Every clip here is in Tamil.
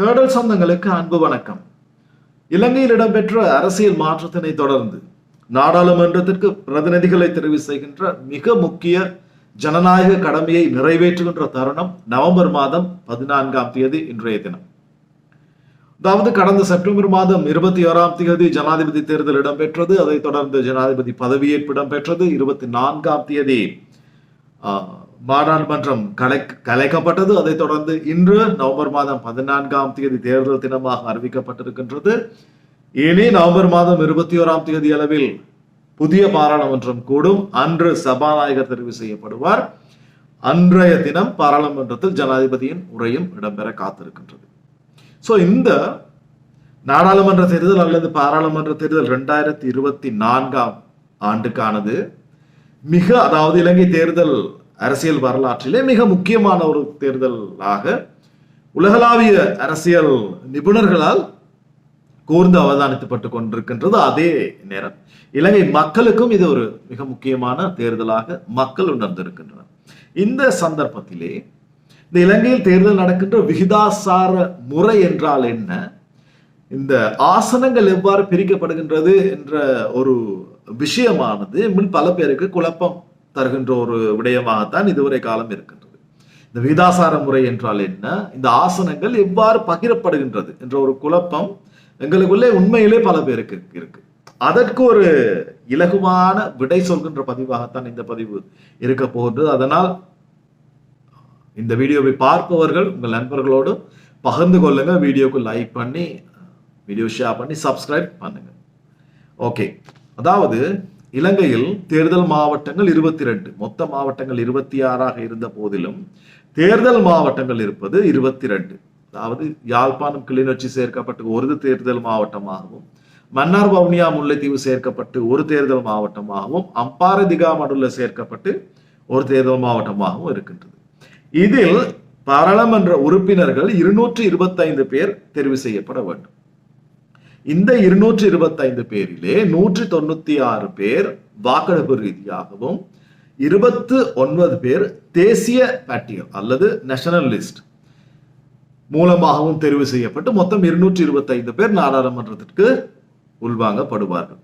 தேடல் சொந்தங்களுக்கு அன்பு வணக்கம். இலங்கையில் இடம்பெற்ற அரசியல் மாற்றத்தினை தொடர்ந்து நாடாளுமன்றத்திற்கு பிரதிநிதிகளை தெரிவு செய்கின்ற மிக முக்கிய ஜனநாயக கடமையை நிறைவேற்றுகின்ற தருணம் நவம்பர் மாதம் பதினான்காம் தேதி இன்றைய தினம். அதாவது கடந்த செப்டம்பர் மாதம் இருபத்தி ஓராம் தேதி ஜனாதிபதி தேர்தல் இடம்பெற்றது. அதைத் தொடர்ந்து ஜனாதிபதி பதவியேற்பு இடம்பெற்றது. இருபத்தி நான்காம் தேதி ஆஹ், நாடாளுமன்றம் கலை கலைக்கப்பட்டது. அதைத் தொடர்ந்து இன்று நவம்பர் மாதம் பதினான்காம் தேதி தேர்தல் தினமாக அறிவிக்கப்பட்டிருக்கின்றது. இனி நவம்பர் மாதம் இருபத்தி ஓராம் தேதி அளவில் புதிய பாராளுமன்றம் கூடும். அன்று சபாநாயகர் தெரிவு செய்யப்படுவார். அன்றைய தினம் பாராளுமன்றத்தில் ஜனாதிபதியின் உரையும் இடம்பெற காத்திருக்கின்றது. ஸோ இந்த நாடாளுமன்ற தேர்தல் அல்லது பாராளுமன்ற தேர்தல் ரெண்டாயிரத்தி இருபத்தி நான்காம் ஆண்டுக்கானது மிக அதாவது இலங்கை தேர்தல் அரசியல் வரலாற்றிலே மிக முக்கியமான ஒரு தேர்தலாக உலகளாவிய அரசியல் நிபுணர்களால் கூர்ந்து அவதானிக்கப்பட்டு கொண்டிருக்கின்றது அதே நேரம். இலங்கை மக்களுக்கும் இது ஒரு மிக முக்கியமான தேர்தலாக மக்கள் உணர்ந்திருக்கின்றனர். இந்த சந்தர்ப்பத்திலே இந்த இலங்கையில் தேர்தல் நடக்கின்ற விகிதாசார முறை என்றால் என்ன? இந்த ஆசனங்கள் எவ்வாறு பிரிக்கப்படுகின்றது என்ற ஒரு விஷயமானது இன்னும் பல பேருக்கு குழப்பம் தருகின்ற ஒரு விடயமாகத்தான் இதுவரை காலம் இருக்கின்றது. இந்த விகிதாசார முறை என்றால் என்ன? இந்த ஆசனங்கள் எவ்வாறு பகிரப்படுகின்றது என்ற ஒரு குழப்பம் எங்களுக்குள்ளே உண்மையிலே பல பேருக்கு இருக்கு. அதற்கு ஒரு இலகுவான விடை சொல்கின்ற பதிவாகத்தான் இந்த பதிவு இருக்க போகின்றது. அதனால் இந்த வீடியோவை பார்ப்பவர்கள் உங்கள் நண்பர்களோடு பகிர்ந்து கொள்ளுங்க வீடியோக்கு லைக் பண்ணி வீடியோ ஷேர் பண்ணி சப்ஸ்கிரைப் பண்ணுங்க ஓகே அதாவது இலங்கையில் தேர்தல் மாவட்டங்கள் இருபத்தி ரெண்டு மொத்த மாவட்டங்கள் இருபத்தி ஆறாக இருந்த போதிலும் தேர்தல் மாவட்டங்கள் இருப்பது இருபத்தி ரெண்டு அதாவது யாழ்ப்பாணம் கிளிநொச்சி சேர்க்கப்பட்டு ஒரு தேர்தல் மாவட்டமாகவும் மன்னார் வவுனியா முல்லைத்தீவு சேர்க்கப்பட்டு ஒரு தேர்தல் மாவட்டமாகவும் அம்பாறை திகாமடுள்ள சேர்க்கப்பட்டு ஒரு தேர்தல் மாவட்டமாகவும் இருக்கின்றது. இதில் பாராளுமன்ற உறுப்பினர்கள் இருநூற்றி இருபத்தைந்து பேர் தெரிவு செய்யப்பட வேண்டும். இந்த இருநூற்றி இருபத்தைந்து பேரிலே நூற்றி தொண்ணூத்தி ஆறு பேர் வாக்கெடுப்பு ரீதியாகவும் இருபத்து ஒன்பது பேர் தேசிய பட்டியல் அல்லது நேஷனல் லிஸ்ட் மூலமாகவும் தெரிவு செய்யப்பட்டு மொத்தம் இருநூற்றி இருபத்தைந்து பேர் நாடாளுமன்றத்திற்கு உள்வாங்கப்படுவார்கள்.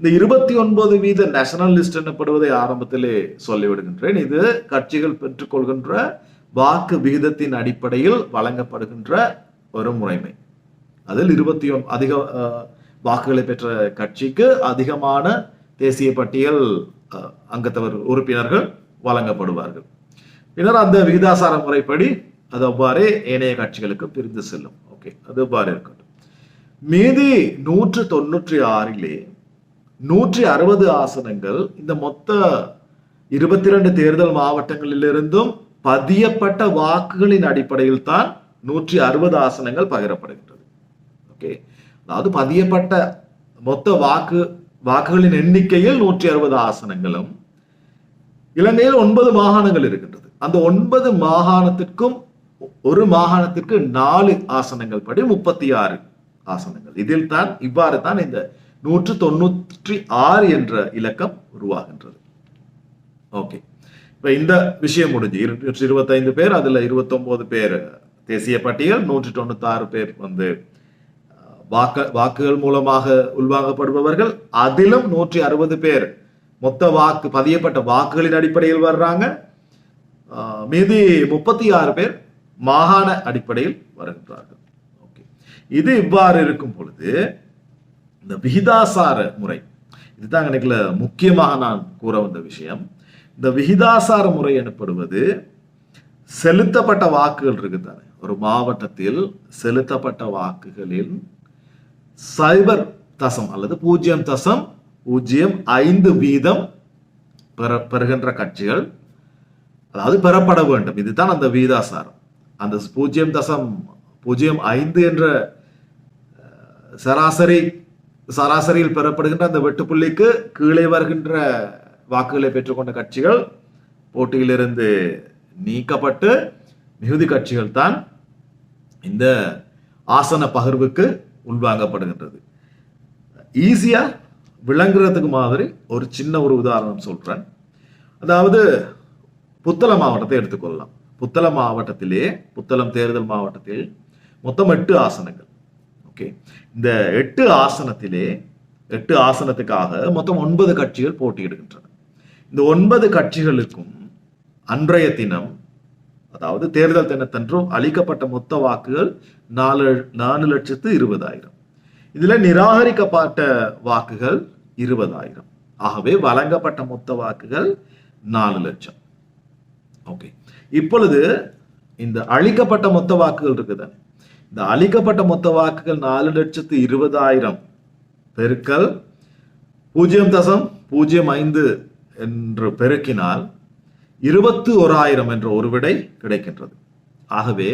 இந்த இருபத்தி ஒன்பது வீத நேஷனல் லிஸ்ட் எனப்படுவதை ஆரம்பத்திலே சொல்லிவிடுகின்றேன். இது கட்சிகள் பெற்றுக்கொள்கின்ற வாக்கு விகிதத்தின் அடிப்படையில் வழங்கப்படுகின்ற ஒரு முறைமை. அதில் இருபத்தி அதிக வாக்குகளை பெற்ற கட்சிக்கு அதிகமான தேசிய பட்டியல் அஹ், அங்கத்தவர் உறுப்பினர்கள் வழங்கப்படுவார்கள். பின்னர் அந்த விகிதாசார முறைப்படி அது அவ்வாறே ஏனைய கட்சிகளுக்கு பிரிந்து செல்லும். ஓகே அது அவ்வாறு இருக்கட்டும். மீதி நூற்று தொண்ணூற்றி ஆறிலே நூற்றி அறுபது ஆசனங்கள் இந்த மொத்த இருபத்தி ரெண்டு தேர்தல் மாவட்டங்களிலிருந்தும் பதியப்பட்ட வாக்குகளின் அடிப்படையில் தான் நூற்றி அறுபது ஆசனங்கள் பகிரப்படுகின்றது. ஓகே. அதாவது பதியப்பட்ட மொத்த வாக்கு வாக்குகளின் எண்ணிக்கையில் நூற்றி அறுபது ஆசனங்களும் இலங்கையில் ஒன்பது மாகாணங்கள் இருக்கின்றது. அந்த ஒன்பது மாகாணத்திற்கும் ஒரு மாகாணத்திற்கு நாலு ஆசனங்கள் படி முப்பத்தி ஆறு ஆசனங்கள். இதில் தான் இவ்வாறு தான் இந்த நூற்று தொண்ணூற்றி ஆறு என்ற இலக்கம் உருவாகின்றது. ஓகே. இப்ப இந்த விஷயம் முடிஞ்சு இருநூற்றி இருபத்தைந்து பேர் அதுல இருபத்தொன்பது பேர் தேசிய பட்டியல் நூற்றி தொண்ணூத்தி ஆறு பேர் வந்து வாக்கு வாக்குகள் மூலமாக உள்வாங்கப்படுபவர்கள் அதிலும் நூற்றி அறுபது பேர் மொத்த வாக்கு பதியப்பட்ட வாக்குகளின் அடிப்படையில் வர்றாங்க. மீதி முப்பத்தி ஆறு பேர் மாகாண அடிப்படையில் வருகின்றார்கள். ஓகே. இது இவ்வாறு இருக்கும் பொழுது இந்த விகிதாசார முறை இதுதான் எனக்குல முக்கியமாக நான் கூற வந்த விஷயம். இந்த விகிதாசார முறை எனப்படுவது செலுத்தப்பட்ட வாக்குகள் இருக்குதானே? ஒரு மாவட்டத்தில் செலுத்தப்பட்ட வாக்குகளில் சைபர் தசம் அல்லது பூஜ்ஜியம் தசம் பூஜ்ஜியம் ஐந்து வீதம் பெற பெறுகின்ற கட்சிகள் அதாவது பெறப்பட வேண்டும். இதுதான் அந்த வீதாசாரம். அந்த பூஜ்ஜியம் தசம் பூஜ்ஜியம் ஐந்து என்ற சராசரி சராசரியில் பெறப்படுகின்ற அந்த வெட்டுப்புள்ளிக்கு கீழே வருகின்ற வாக்குகளை பெற்றுக்கொண்ட கட்சிகள் போட்டியிலிருந்து நீக்கப்பட்டு மிகுதி கட்சிகள் தான் இந்த ஆசன பகிர்வுக்கு உள்வாங்கப்படுகின்றது. ஈஸியாக விளங்குறதுக்கு மாதிரி ஒரு சின்ன ஒரு உதாரணம் சொல்கிறேன் அதாவது புத்தளம் மாவட்டத்தை எடுத்துக்கொள்ளலாம். புத்தளம் மாவட்டத்திலே புத்தளம் தேர்தல் மாவட்டத்தில் மொத்தம் எட்டு ஆசனங்கள். ஓகே. இந்த எட்டு ஆசனத்திலே எட்டு ஆசனத்துக்காக மொத்தம் ஒன்பது கட்சிகள் போட்டியிடுகின்றன. இந்த ஒன்பது கட்சிகளுக்கும் அன்றைய தினம் அதாவது தேர்தல் தினத்தன்றும் அளிக்கப்பட்ட மொத்த வாக்குகள் நாலு நாலு லட்சத்து இருபதாயிரம். இதுல நிராகரிக்கப்பட்ட வாக்குகள் இருபதாயிரம். ஆகவே வழங்கப்பட்ட மொத்த வாக்குகள் நாலு லட்சம். ஓகே. இப்பொழுது இந்த அளிக்கப்பட்ட மொத்த வாக்குகள் இருக்குது? இந்த அளிக்கப்பட்ட மொத்த வாக்குகள் நாலு லட்சத்து இருபதாயிரம் பெருக்கல் பூஜ்ஜியம் தசம் பூஜ்ஜியம் ஐந்து என்று பெருக்கினால் இருபத்து ஓராயிரம் என்ற ஒரு விடை கிடைக்கின்றது. ஆகவே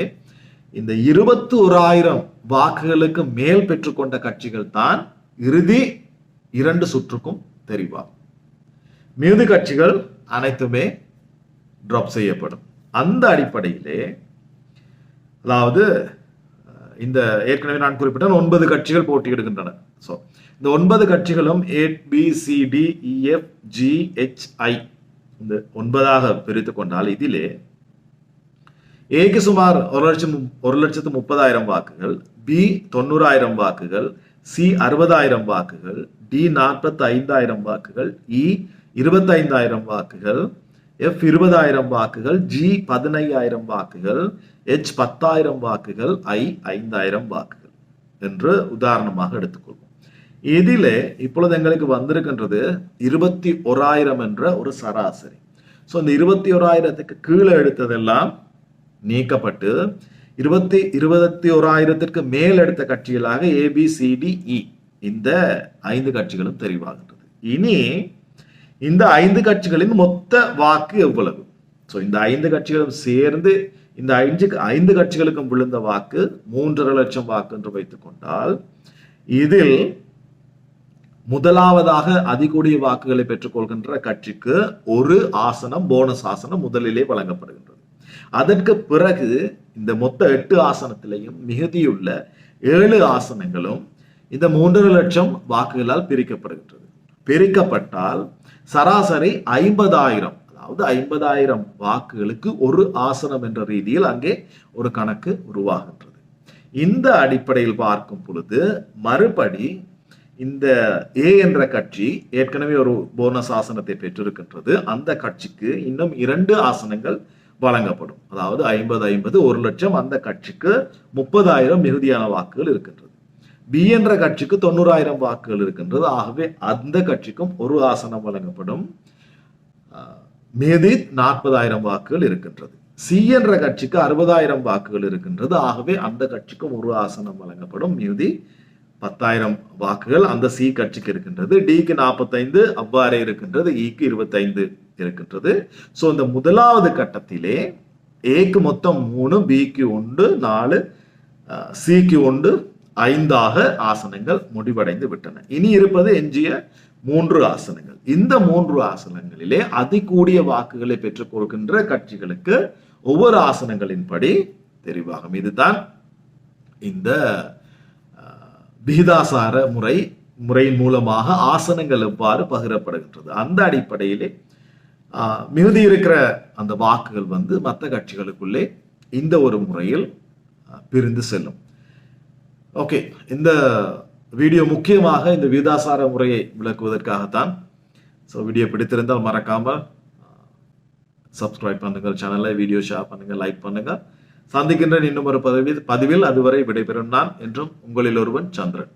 இந்த இருபத்து ஓராயிரம் வாக்குகளுக்கு மேல் பெற்றுக்கொண்ட கட்சிகள் தான் இறுதி இரண்டு சுற்றுக்கும் தெரிவாகும் மீது கட்சிகள் அனைத்துமே ட்ராப் செய்யப்படும். அந்த அடிப்படையிலே அதாவது இந்த ஏற்கனவே நான் குறிப்பிட்ட ஒன்பது கட்சிகள் போட்டியிடுகின்றன. ஸோ இந்த ஒன்பது கட்சிகளும் A B C D E F G இந்த ஒன்பதாக பிரித்து கொண்டால் இதிலே ஏக்கு சுமார் ஒரு லட்சம் ஒரு லட்சத்து முப்பதாயிரம் வாக்குகள் பி தொண்ணூறாயிரம் வாக்குகள் சி அறுபதாயிரம் வாக்குகள் டி நாற்பத்தி ஐந்தாயிரம் வாக்குகள் இ இருபத்தைந்தாயிரம் வாக்குகள் எஃப் இருபதாயிரம் வாக்குகள் ஜி பதினையாயிரம் வாக்குகள் எச் பத்தாயிரம் வாக்குகள் ஐ ஐந்தாயிரம் வாக்குகள் என்று உதாரணமாக எடுத்துக்கொள்வோம். இதிலே இப்பொழுது எங்களுக்கு வந்திருக்கின்றது இருபத்தி ஓராயிரம் என்ற ஒரு சராசரி. ஸோ இந்த இருபத்தி ஓராயிரத்துக்கு கீழே எடுத்ததெல்லாம் நீக்கப்பட்டு இருபத்தி இருபத்தி ஓராயிரத்திற்கு மேல் எடுத்த கட்சிகளாக ஏபிசிடிஇ e. இந்த ஐந்து கட்சிகளும் தெரிவாகின்றது. இனி இந்த ஐந்து கட்சிகளின் மொத்த வாக்கு எவ்வளவு? ஸோ இந்த ஐந்து கட்சிகளும் சேர்ந்து இந்த ஐந்து ஐந்து கட்சிகளுக்கும் விழுந்த வாக்கு மூன்றரை லட்சம் வாக்கு என்று வைத்துக் கொண்டால் இதில் முதலாவதாக அதிகூடிய வாக்குகளை பெற்றுக்கொள்கின்ற கட்சிக்கு ஒரு ஆசனம் போனஸ் ஆசனம் முதலிலே வழங்கப்படுகின்றது. அதற்கு பிறகு இந்த மொத்த எட்டு ஆசனத்திலையும் மிகுதியுள்ள ஏழு ஆசனங்களும் இந்த மூன்றரை லட்சம் வாக்குகளால் பிரிக்கப்படுகின்றது. பிரிக்கப்பட்டால் சராசரி ஐம்பதாயிரம் அதாவது ஐம்பதாயிரம் வாக்குகளுக்கு ஒரு ஆசனம் என்ற ரீதியில் அங்கே ஒரு கணக்கு உருவாகின்றது. இந்த அடிப்படையில் பார்க்கும் பொழுது மறுபடி இந்த ஏ என்ற கட்சி ஏற்கனவே ஒரு போனஸ் ஆசனத்தை பெற்றிருக்கின்றது. அந்த கட்சிக்கு இன்னும் இரண்டு ஆசனங்கள் வழங்கப்படும். அதாவது ஐம்பது ஐம்பது ஒரு லட்சம் அந்த கட்சிக்கு முப்பதாயிரம் மிகுதியான வாக்குகள் இருக்கின்றது. பி என்ற கட்சிக்கு தொண்ணூறாயிரம் வாக்குகள் இருக்கின்றது. ஆகவே அந்த கட்சிக்கும் ஒரு ஆசனம் வழங்கப்படும். ஆஹ், மீதி நாற்பதாயிரம் வாக்குகள் இருக்கின்றது. சி என்ற கட்சிக்கு அறுபதாயிரம் வாக்குகள் இருக்கின்றது. ஆகவே அந்த கட்சிக்கும் ஒரு ஆசனம் வழங்கப்படும். மீதி பத்தாயிரம் வாக்குகள் அந்த சி கட்சிக்கு இருக்கின்றது டிக்கு நாற்பத்தைந்து அவ்வாறே இருக்கின்றது இக்கு இருபத்தைந்து இருக்கின்றது. ஸோ இந்த முதலாவது கட்டத்திலே ஏக்கு மொத்தம் மூணு பிக்கு ஒன்று நாலு சிக்கு ஒன்று ஐந்தாக ஆசனங்கள் முடிவடைந்து விட்டன. இனி இருப்பது எஞ்சிய மூன்று ஆசனங்கள். இந்த மூன்று ஆசனங்களிலே அதிகூடிய வாக்குகளை பெற்றுக்கொள்கின்ற கட்சிகளுக்கு ஒவ்வொரு ஆசனங்களின்படி தெரிவாகும். இதுதான் இந்த விகிதாசார முறை முறையின் மூலமாக ஆசனங்கள் எவ்வாறு பகிரப்படுகின்றது? அந்த அடிப்படையிலே மிகுதி இருக்கிற அந்த வாக்குகள் வந்து மற்ற கட்சிகளுக்குள்ளே இந்த ஒரு முறையில் பிரிந்து செல்லும். ஓகே இந்த வீடியோ முக்கியமாக இந்த விகிதாசார முறையை விளக்குவதற்காகத்தான். ஸோ வீடியோ பிடித்திருந்தால் மறக்காமல் சப்ஸ்கிரைப் பண்ணுங்கள் சேனலை வீடியோ ஷேர் பண்ணுங்கள் லைக் பண்ணுங்கள். சந்திக்கின்ற இன்னும் ஒரு பதிவில் பதிவில் அதுவரை விடைபெறும் நான் என்றும் உங்களில் ஒருவன் சந்திரன்.